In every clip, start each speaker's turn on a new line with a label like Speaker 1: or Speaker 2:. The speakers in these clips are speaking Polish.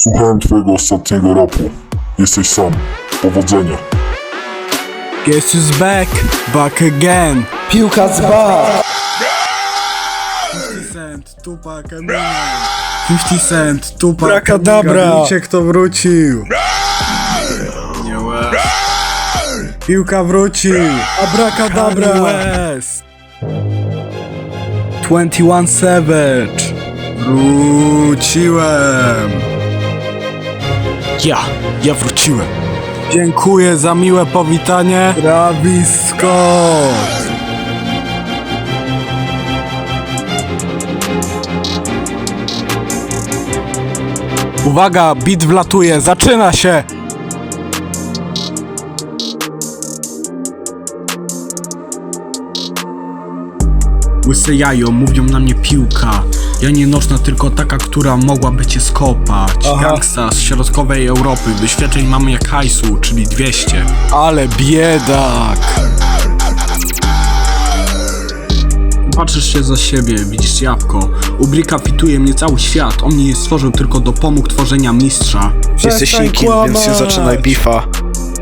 Speaker 1: Słuchałem twojego ostatniego rapu. Jesteś sam. Powodzenia.
Speaker 2: Guess who's back? Back again.
Speaker 3: Piłka z bar!
Speaker 2: 50 Cent, Tupac, Eminem. 50 Cent, Tupac,
Speaker 3: Abracadabra.
Speaker 2: Gadujcie kto wrócił. Nie West. Piłka wrócił.
Speaker 3: Abracadabra!
Speaker 2: Kanye West. 21 Savage. Wróciłem. Ja, ja wróciłem. Dziękuję za miłe powitanie. Travis. Uwaga, beat wlatuje, zaczyna się! Łyse jajo, mówią na mnie piłka. Ja nie nożna, tylko taka, która mogłaby cię skopać.
Speaker 3: Aha.
Speaker 2: Gangsta z środkowej Europy Wyświetleń mamy jak hajsu, czyli 200 Ale biedak! Patrzysz się za siebie, widzisz jabłko. U Brika fituje mnie cały świat. On mnie nie stworzył, tylko dopomógł tworzenia mistrza.
Speaker 3: Jesteś
Speaker 4: Jesteś nikim, więc
Speaker 3: kłamać.
Speaker 4: zaczynaj bifa.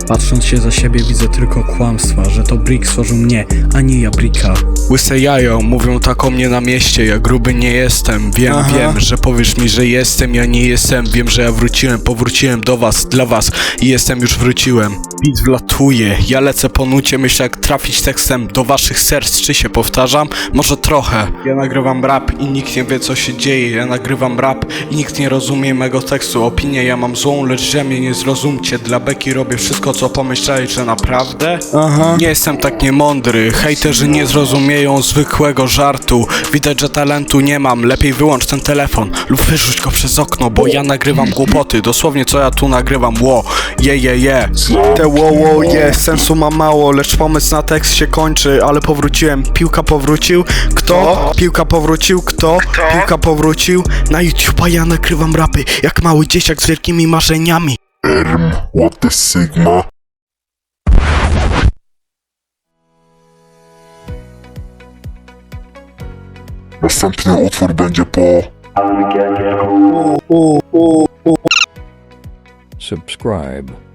Speaker 2: Patrząc się za siebie widzę tylko kłamstwa Że to Brick stworzył mnie, a nie ja Bricka
Speaker 4: Łyse jajo, mówią tak o mnie na mieście, ja gruby nie jestem. Wiem,
Speaker 2: Aha.
Speaker 4: wiem, że powiesz mi, że jestem, ja nie jestem. Wiem, że ja wróciłem, powróciłem do was, dla was i jestem, już wróciłem. Beat wlatuje, ja lecę po nucie, myślę jak trafić tekstem do waszych serc, czy się powtarzam? Może trochę. Ja nagrywam rap i nikt nie wie co się dzieje, ja nagrywam rap i nikt nie rozumie mego tekstu. Opinię ja mam złą, lecz mnie nie zrozumcie. Dla beki robię wszystko co pomyśleli, że naprawdę?
Speaker 2: Aha
Speaker 4: Nie jestem tak niemądry, hejterzy nie zrozumieją zwykłego żartu. Widać, że talentu nie mam, lepiej wyłącz ten telefon Lub wyrzuć go przez okno, bo ja nagrywam głupoty. Dosłownie co ja tu nagrywam, ło, je, je, je. Te ło, ło, je, sensu ma mało, lecz pomysł na tekst się kończy. Ale powróciłem, piłka powrócił, kto? Piłka powrócił, kto? Piłka powrócił. Na YouTube'a ja nagrywam rapy, jak mały dzieciak z wielkimi marzeniami.
Speaker 1: Erm, what the Sigma? Następny utwór będzie po...
Speaker 5: Oh, oh, oh, subscribe.